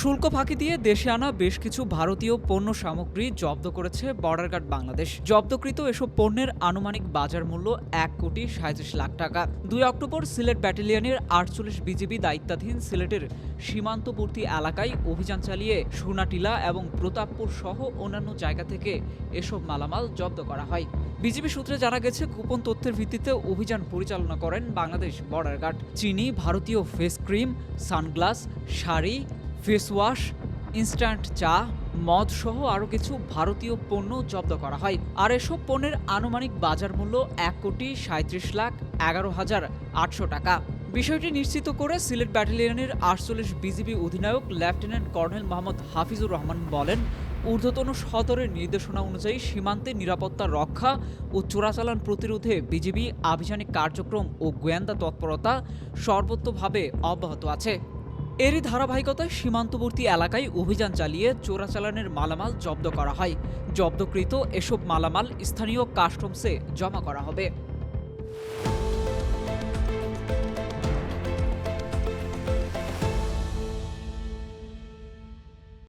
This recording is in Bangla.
শুল্ক ফাঁকি দিয়ে দেশে আনা বেশ কিছু ভারতীয় পণ্য সামগ্রী জব্দ করেছে বর্ডার গার্ড বাংলাদেশ। জব্দকৃত এসব পণ্যের আনুমানিক বাজার মূল্য এক কোটি সাঁত্রিশ লাখ টাকা। দুই অক্টোবর সিলেট ব্যাটালিয়নের আটচল্লিশ বিজিবি দায়িত্বাধীন সিলেটের সীমান্তবর্তী এলাকায় অভিযান চালিয়ে সোনাটিলা এবং প্রতাপপুর সহ অন্যান্য জায়গা থেকে এসব মালামাল জব্দ করা হয়। বিজিবি সূত্রে জানা গেছে, গোপন তথ্যের ভিত্তিতে অভিযান পরিচালনা করেন বাংলাদেশ বর্ডার গার্ড। চিনি, ভারতীয় face cream, sunglasses, sari face wash, instant চা, মদ সহ আরও কিছু ভারতীয় পণ্য জব্দ করা হয়। আর এসব পণ্যের আনুমানিক বাজার মূল্য এক কোটি সাঁত্রিশ লাখ এগারো হাজার আটশো টাকা। বিষয়টি নিশ্চিত করে সিলেট ব্যাটালিয়নের আটচল্লিশ বিজিবি অধিনায়ক লেফটেন্যান্ট কর্নেল মোহাম্মদ হাফিজুর রহমান বলেন, ঊর্ধ্বতন সদরের নির্দেশনা অনুযায়ী সীমান্তে নিরাপত্তা রক্ষা ও চোরাচালান প্রতিরোধে বিজিবি আভিযানিক কার্যক্রম ও গোয়েন্দা তৎপরতা সর্বোত্তভাবে অব্যাহত আছে। এরই ধারাবাহিকতায় সীমান্তবর্তী এলাকায় অভিযান চালিয়ে চোরাচালানের মালামাল জব্দ করা হয়। জব্দকৃত এসব মালামাল স্থানীয় কাস্টমসে জমা করা হবে।